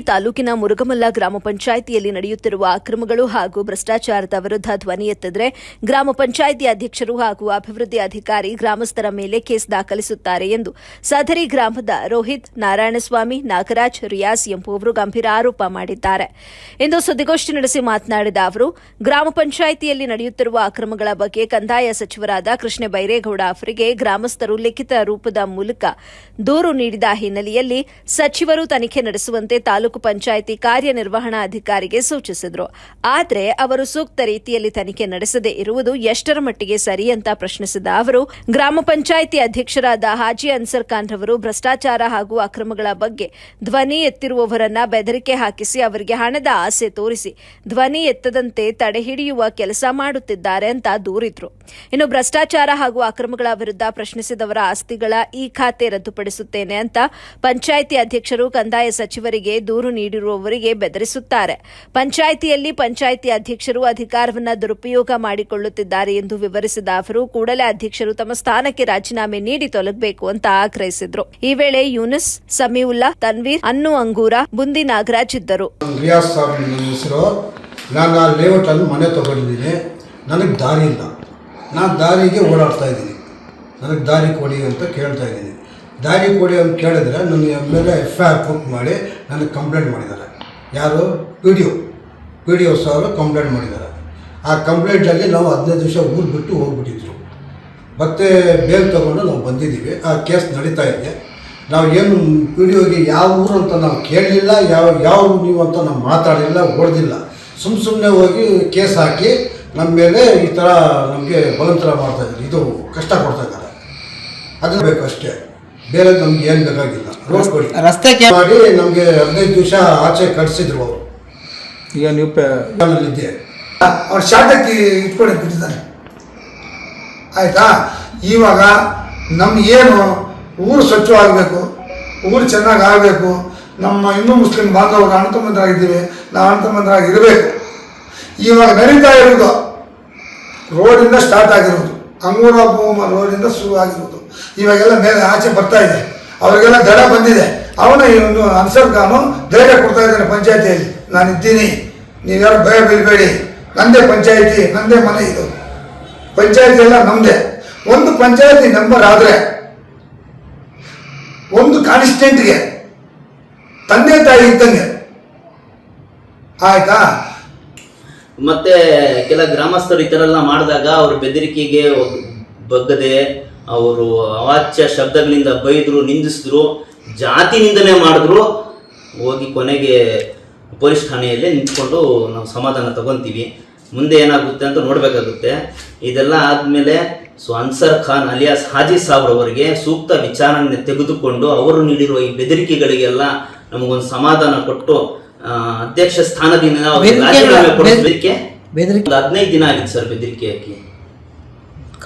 ತಾಲೂಕಿನ ಮುರುಗಮಲ್ಲ ಗ್ರಾಮ ಪಂಚಾಯಿತಿಯಲ್ಲಿ ನಡೆಯುತ್ತಿರುವ ಅಕ್ರಮಗಳು ಹಾಗೂ ಭ್ರಷ್ಟಾಚಾರದ ವಿರುದ್ಧ ಧ್ವನಿ ಎತ್ತಿದ್ರೆ ಗ್ರಾಮ ಪಂಚಾಯಿತಿ ಅಧ್ಯಕ್ಷರು ಹಾಗೂ ಅಭಿವೃದ್ಧಿ ಅಧಿಕಾರಿ ಗ್ರಾಮಸ್ಥರ ಮೇಲೆ ಕೇಸ್ ದಾಖಲಿಸುತ್ತಾರೆ ಎಂದು ಸದರಿ ಗ್ರಾಮದ ರೋಹಿತ್ ನಾರಾಯಣಸ್ವಾಮಿ, ನಾಗರಾಜ್ ರಿಯಾಸ್ ಎಂಬುವವರು ಗಂಭೀರ ಆರೋಪ ಮಾಡಿದ್ದಾರೆ. ಇಂದು ಸುದ್ದಿಗೋಷ್ಠಿ ನಡೆಸಿ ಮಾತನಾಡಿದ ಅವರು, ಗ್ರಾಮ ಪಂಚಾಯಿತಿಯಲ್ಲಿ ನಡೆಯುತ್ತಿರುವ ಅಕ್ರಮಗಳ ಬಗ್ಗೆ ಕಂದಾಯ ಸಚಿವರಾದ ಕೃಷ್ಣ ಬೈರೇಗೌಡ ಅವರಿಗೆ ಗ್ರಾಮಸ್ಥರು ಲಿಖಿತ ರೂಪದ ಮೂಲಕ ದೂರು ನೀಡಿದ ಹಿನ್ನೆಲೆಯಲ್ಲಿ ಸಚಿವರು ತನಿಖೆ ನಡೆಸುವಂತೆ ತಾಲೂಕು ಪಂಚಾಯಿತಿ ಕಾರ್ಯನಿರ್ವಹಣಾಧಿಕಾರಿಗೆ ಸೂಚಿಸಿದರು. ಆದರೆ ಅವರು ಸೂಕ್ತ ರೀತಿಯಲ್ಲಿ ತನಿಖೆ ನಡೆಸದೇ ಇರುವುದು ಎಷ್ಟರ ಮಟ್ಟಿಗೆ ಸರಿ ಅಂತ ಪ್ರಶ್ನಿಸಿದ ಅವರು, ಗ್ರಾಮ ಪಂಚಾಯಿತಿ ಅಧ್ಯಕ್ಷರಾದ ಹಾಜಿ ಅನ್ಸರ್ ಖಾನ್ ರವರು ಭ್ರಷ್ಟಾಚಾರ ಹಾಗೂ ಅಕ್ರಮಗಳ ಬಗ್ಗೆ ಧ್ವನಿ ಎತ್ತಿರುವವರನ್ನ ಬೆದರಿಕೆ ಹಾಕಿಸಿ ಅವರಿಗೆ ಹಣದ ಆಸೆ ತೋರಿಸಿ ಧ್ವನಿ ಎತ್ತದಂತೆ ತಡೆಹಿಡಿಯುವ ಕೆಲಸ ಮಾಡುತ್ತಿದ್ದಾರೆ ಅಂತ ದೂರಿದ್ರು. ಇನ್ನು ಭ್ರಷ್ಟಾಚಾರ ಹಾಗೂ ಅಕ್ರಮಗಳ ವಿರುದ್ಧ ಪ್ರಶ್ನಿಸಿದವರ ಆಸ್ತಿಗಳ ಈ ಖಾತೆ ರದ್ದುಪಡಿಸುತ್ತೇನೆ ಅಂತ ಪಂಚಾಯಿತಿ ಅಧ್ಯಕ್ಷರು ಕಂದಾಯ ಸಚಿವರಿಗೆ ದೂರು ನೀಡಿರುವವರಿಗೆ ಬೆದರಿಸುತ್ತಾರೆ. ಪಂಚಾಯಿತಿಯಲ್ಲಿ ಪಂಚಾಯಿತಿ ಅಧ್ಯಕ್ಷರು ಅಧಿಕಾರವನ್ನು ದುರುಪಯೋಗ ಮಾಡಿಕೊಳ್ಳುತ್ತಿದ್ದಾರೆ ಎಂದು ವಿವರಿಸಿದ ಅವರು, ಕೂಡಲೇ ಅಧ್ಯಕ್ಷರು ತಮ್ಮ ಸ್ಥಾನಕ್ಕೆ ರಾಜೀನಾಮೆ ನೀಡಿ ತೊಲಗಬೇಕು ಅಂತ ಆಗ್ರಹಿಸಿದರು. ಈ ವೇಳೆ ಯೂನಿಸ್, ಸಮೀವುಲ್ಲಾ, ತನ್ವೀರ್, ಅನ್ನು ಅಂಗೂರ, ಬುಂದಿ ನಾಗರಾಜ್ ಇದ್ದರು. ನನಗೆ ದಾರಿ ಇಲ್ಲ. ನಾನು ದಾರಿಗೆ ಓಡಾಡ್ತಾ ಇದ್ದೀನಿ. ನನಗೆ ದಾರಿ ಕೊಡಿ ಅಂತ ಕೇಳ್ತಾ ಇದ್ದೀನಿ. ದಾರಿ ಕೊಡಿ ಅಂತ ಕೇಳಿದ್ರೆ ನನ್ನ ಮೇಲೆ ಎಫ್ ಐ ಆರ್ ಬುಕ್ ಮಾಡಿ ನನಗೆ ಕಂಪ್ಲೇಂಟ್ ಮಾಡಿದ್ದಾರೆ. ಯಾರು? P D O P D O sir complaint ಮಾಡಿದ್ದಾರೆ. ಆ ಕಂಪ್ಲೇಂಟಲ್ಲಿ ನಾವು ಹದಿನೈದು ದಿವಸ ಊರು ಬಿಟ್ಟು ಹೋಗ್ಬಿಟ್ಟಿದ್ರು. ಮತ್ತೆ ಬೇಲ್ ತೊಗೊಂಡು ನಾವು ಬಂದಿದ್ದೀವಿ. ಆ ಕೇಸ್ ನಡೀತಾ ಇದೆ. ನಾವು ಏನು ಪಿ ಡಿ ಒಗೆ ಯಾವ ಊರು ಅಂತ ನಾವು ಕೇಳಲಿಲ್ಲ, ಯಾವ ಯಾವ ನೀವು ಅಂತ ನಾವು ಮಾತಾಡಲಿಲ್ಲ ಹೊಡೆದಿಲ್ಲ ಸುಮ್ಮ ಸುಮ್ಮನೆ ಹೋಗಿ ಕೇಸ್ ಹಾಕಿ ನಮ್ಮ ಮೇಲೆ ಈ ಥರ ನಮಗೆ ಬಲಂತರ ಮಾಡ್ತಾಯಿದ್ದಾರೆ ಇದು ಕಷ್ಟ ಕೊಡ್ತಾ ಇದ್ದಾರೆ. ಅದು ಬೇಕು ಅಷ್ಟೇ. ಬೇರೆ ನಮ್ಗೆ ಏನು ಬೇಕಾಗಿಲ್ಲ. ರೋಡ್ ಕೊಡಿ ರಸ್ತೆ ಕೆ ಮಾಡಿ ನಮಗೆ ಹದಿನೈದು ದಿವಸ ಆಚೆ ಕಟ್ಸಿದ್ರು ಅವರು. ಈಗ ನೀವು ಪೆ ನನ್ನಲ್ಲಿದ್ದೆ ಅವ್ರು ಶಾಟಕ್ಕೆ ಇಟ್ಕೊಂಡು ಬಿಟ್ಟಿದ್ದಾರೆ ಆಯಿತಾ? ಇವಾಗ ನಮಗೇನು ಏನು ಊರು ಸ್ವಚ್ಛವಾಗಬೇಕು ಊರು ಚೆನ್ನಾಗಿ ಆಗಬೇಕು ನಮ್ಮ ಹಿಂದೂ ಮುಸ್ಲಿಂ ಬಾಂಧವರು ಅಣ್ಣತಮ್ಮಂದರಾಗಿದ್ದೀವಿ ನಾವು ಅಣ್ಣತಮ್ಮಂದರಾಗಿ ಇರಬೇಕು. ಇವಾಗ ನಡೀತಾ ಇರೋದು ರೋಡಿಂದ ಸ್ಟಾರ್ಟ್ ಆಗಿರೋದು. ಅಂಗೂರ ಭೂಮ ರೋಡಿಂದ ಆಗಿರ್ಬೋದು ಇವಾಗೆಲ್ಲ ಮೇಲೆ ಆಚೆ ಬರ್ತಾ ಇದೆ. ಅವರಿಗೆಲ್ಲ ದಡ ಬಂದಿದೆ. ಅವನು ಇವನು ಅನ್ಸರ್ ಖಾನು ಧೈರ್ಯ ಕೊಡ್ತಾ ಇದ್ದಾನೆ ಪಂಚಾಯತಿಯಲ್ಲಿ. ನಾನು ಇದ್ದೀನಿ ನೀವ್ಯಾರು ಭಯ ಬೀಳಬೇಡಿ. ನಂದೇ ಪಂಚಾಯಿತಿ, ನಂದೇ ಮನೆ ಇದು. ಪಂಚಾಯತಿ ಎಲ್ಲ ನಮ್ಮದೇ ಒಂದು ಪಂಚಾಯತಿ ನಂಬರ್ ಆದರೆ ಒಂದು ಕಾನ್ಸ್ಟೆಂಟ್ಗೆ ತಂದೆ ತಾಯಿ ಇದ್ದಂಗೆ. ಆಯ್ತಾ? ಮತ್ತೆ ಕೆಲ ಗ್ರಾಮಸ್ಥರು ಈ ಥರ ಎಲ್ಲ ಮಾಡಿದಾಗ ಅವ್ರ ಬೆದರಿಕೆಗೆ ಬಗ್ಗದೆ ಅವರು ಅವಾಚ್ಯ ಶಬ್ದಗಳಿಂದ ಬೈದ್ರು, ನಿಂದಿಸಿದ್ರು ಜಾತಿ ನಿಂದನೆ ಮಾಡಿದ್ರು. ಹೋಗಿ ಕೊನೆಗೆ ಪೊಲೀಸ್ ಠಾಣೆಯಲ್ಲೇ ನಿಂತ್ಕೊಂಡು ನಾವು ಸಮಾಧಾನ ತಗೊಂತೀವಿ. ಮುಂದೆ ಏನಾಗುತ್ತೆ ಅಂತ ನೋಡಬೇಕಾಗುತ್ತೆ. ಇದೆಲ್ಲ ಆದಮೇಲೆ ಸೊ ಅನ್ಸರ್ ಖಾನ್ ಅಲಿಯಾಸ್ ಹಾಜಿ ಸಾಬ್ರವರಿಗೆ ಸೂಕ್ತ ವಿಚಾರಣೆ ತೆಗೆದುಕೊಂಡು ಅವರು ನೀಡಿರುವ ಈ ಬೆದರಿಕೆಗಳಿಗೆಲ್ಲ ನಮಗೊಂದು ಸಮಾಧಾನ ಕೊಟ್ಟು ಅಧ್ಯಕ್ಷ ಸ್ಥಾನದಿಂದ ಬೆದರಿಕೆ ಹದಿನೈದು ದಿನ ಆಗಿತ್ತು ಸರ್ ಬೆದರಿಕೆ ಹಾಕಿ.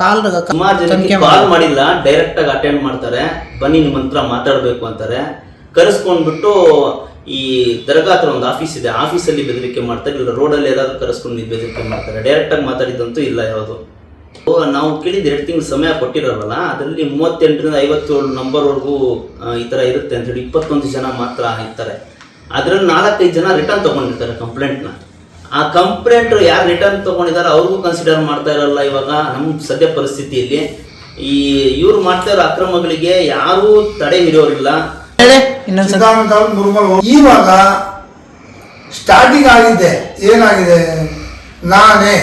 ಕಾಲ್ ಸುಮಾರು ಜನಕ್ಕೆ ಕಾಲ್ ಮಾಡಿಲ್ಲ ಡೈರೆಕ್ಟ್ ಆಗಿ ಅಟೆಂಡ್ ಮಾಡ್ತಾರೆ. ಬನ್ನಿ ನಿಮ್ಮ ಹತ್ರ ಮಾತಾಡಬೇಕು ಅಂತಾರೆ. ಕರೆಸ್ಕೊಂಡ್ಬಿಟ್ಟು ಈ ದರ್ಗಾ ಹತ್ರ ಒಂದು ಆಫೀಸ್ ಇದೆ. ಆಫೀಸಲ್ಲಿ ಬೆದರಿಕೆ ಮಾಡ್ತಾರೆ. ಇಲ್ಲ ರೋಡಲ್ಲಿ ಎಲ್ಲಾದ್ರೂ ಕರೆಸ್ಕೊಂಡು ಬೆದರಿಕೆ ಮಾಡ್ತಾರೆ. ಡೈರೆಕ್ಟ್ ಆಗಿ ಮಾತಾಡಿದಂತೂ ಇಲ್ಲ ಯಾವುದು. ನಾವು ಕೇಳಿದ ಎರಡು ತಿಂಗಳು ಸಮಯ ಕೊಟ್ಟಿರೋರಲ್ಲ ಅದರಲ್ಲಿ ಮೂವತ್ತೆಂಟರಿಂದ ಐವತ್ತೇಳು ನಂಬರ್ವರೆಗೂ ಈ ಥರ ಇರುತ್ತೆ ಅಂತ ಹೇಳಿ ಇಪ್ಪತ್ತೊಂದು ಜನ ಮಾತ್ರ ಇರ್ತಾರೆ. ಅದರಲ್ಲಿ ನಾಲ್ಕೈದು ಜನ ರಿಟರ್ನ್ ತೊಗೊಂಡಿರ್ತಾರೆ ಕಂಪ್ಲೇಂಟ್ನ ಆ ಕಂಪ್ಲೇಂಟ್ ಯಾರು ರಿಟರ್ನ್ ತೊಗೊಂಡಿದ್ದಾರೆ ಅವ್ರಿಗೂ ಕನ್ಸಿಡರ್ ಮಾಡ್ತಾ ಇರಲ್ಲ ಇವಾಗ ನಮ್ಮ ಸದ್ಯ ಪರಿಸ್ಥಿತಿಯಲ್ಲಿ. ಈ ಇವ್ರು ಮಾಡ್ತಾ ಇರೋ ಅಕ್ರಮಗಳಿಗೆ ಯಾರೂ ತಡೆ ಹಿಡಿಯೋರಿಲ್ಲ. ಇವಾಗ ಸ್ಟಾರ್ಟಿಂಗ್ ಆಗಿದ್ದೆ ಏನಾಗಿದೆ? ನಾನೇ.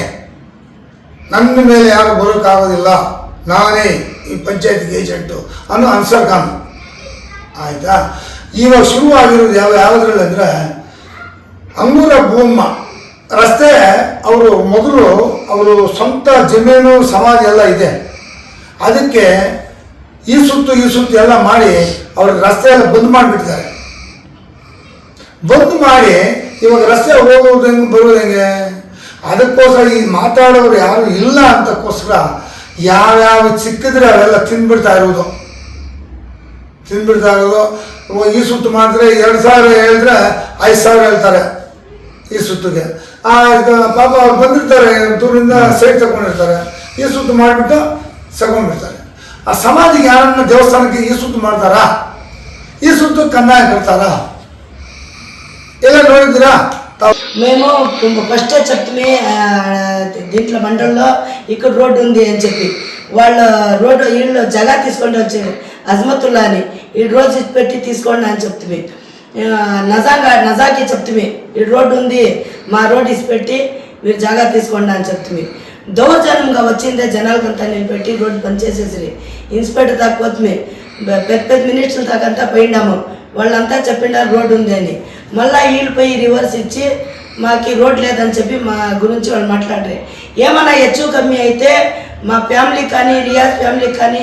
ನನ್ನ ಮೇಲೆ ಯಾರು ಬರೋಕ್ಕಾಗೋದಿಲ್ಲ. ನಾನೇ ಈ ಪಂಚಾಯತ್ ಏಜೆಂಟು ಅನ್ನೋ ಅನ್ಸರ್ ಖಾನ್ ಆಯಿತಾ? ಇವಾಗ ಶುರುವಾಗಿರೋದು ಯಾವ ಯಾವುದ್ರಲ್ಲಿ ಅಂದರೆ ಅಂಗೂರ ಭೂಮ. ರಸ್ತೆ, ಅವರು ಮೊದಲು ಅವರು ಸ್ವಂತ ಜಮೀನು ಸಮಾಜ ಎಲ್ಲ ಇದೆ. ಅದಕ್ಕೆ ಈ ಸುತ್ತು ಈ ಸುತ್ತು ಎಲ್ಲ ಮಾಡಿ ಅವ್ರ ರಸ್ತೆ ಎಲ್ಲ ಬಂದ್ ಮಾಡಿಬಿಡ್ತಾರೆ ಬಂದ್ ಮಾಡಿ ಇವಾಗ ರಸ್ತೆ ಹೋಗೋದು ಹೆಂಗೆ, ಬರೋದು ಹೆಂಗೆ? ಅದಕ್ಕೋಸ್ಕರ ಈ ಮಾತಾಡೋರು ಯಾರು ಇಲ್ಲ ಅಂತಕ್ಕೋಸ್ಕರ ಯಾವ್ಯಾವ ಸಿಕ್ಕಿದ್ರೆ ಅವೆಲ್ಲ ತಿಂದ್ಬಿಡ್ತಾ ಇರೋದು. ತಿಂದ್ಬಿಡ್ತಾ ಇರೋದು. ಈ ಸುತ್ತು ಮಾಡಿದ್ರೆ ಎರಡು ಸಾವಿರ ಹೇಳಿದ್ರೆ ಐದು ಸಾವಿರ ಹೇಳ್ತಾರೆ ಈ ಸುತ್ತಿಗೆ ಆ ಈಗ ಪಾಪ ಅವ್ರು ಬಂದಿರ್ತಾರೆ ದೂರದಿಂದ ಸೈಟ್ ತಗೊಂಡಿರ್ತಾರೆ ಈ ಸುತ್ತು ಮಾಡಿಬಿಟ್ಟು ತಗೊಂಡ್ಬಿಡ್ತಾರೆ ಆ ಸಮಾಧಿಗೆ ಯಾರನ್ನ ದೇವಸ್ಥಾನಕ್ಕೆ ಈ ಸುತ್ತು ಮಾಡ್ತಾರಾ ಈ ಸುತ್ತು ಕಂದಾಯ ಕಟ್ತಾರಾ ಎಲ್ಲ ನೋಡಿದ್ದೀರಾ ತಾವು మేము ఫస్ట్ చెప్తే దీంట్లో మండలంలో ఇక్కడ రోడ్డు ఉంది అని చెప్పి వాళ్ళ రోడ్డు వీళ్ళు జగా తీసుకొని వచ్చి అజ్మతుల్లా అని ఈ రోజు ఇది పెట్టి తీసుకోండి అని చెప్తుంది నజాగా నజాకి చెప్తుంది ఈ రోడ్డు ఉంది మా రోడ్ ఇసి పెట్టి మీరు జాగా తీసుకోండి అని చెప్తుంది దౌర్జన్యంగా వచ్చిందే జనాలకంతా నేను పెట్టి రోడ్డు పనిచేసేసి ఇన్స్పెక్టర్ దాకా పోతుంది పెద్ద పెద్ద మినిస్టర్ల దాకా అంతా పోయినాము వాళ్ళంతా చెప్పిండారు రోడ్డు ఉంది అని. మళ్ళీ వీళ్ళు పోయి రివర్స్ ఇచ్చి మాకు రోడ్డు రోడ్ లేదని చెప్పి మా గురించి వాళ్ళు మాట్లాడరు. ఏమన్నా హెచ్చు కమ్మి అయితే మా ఫ్యామిలీ కానీ రియాజ్ ఫ్యామిలీ కానీ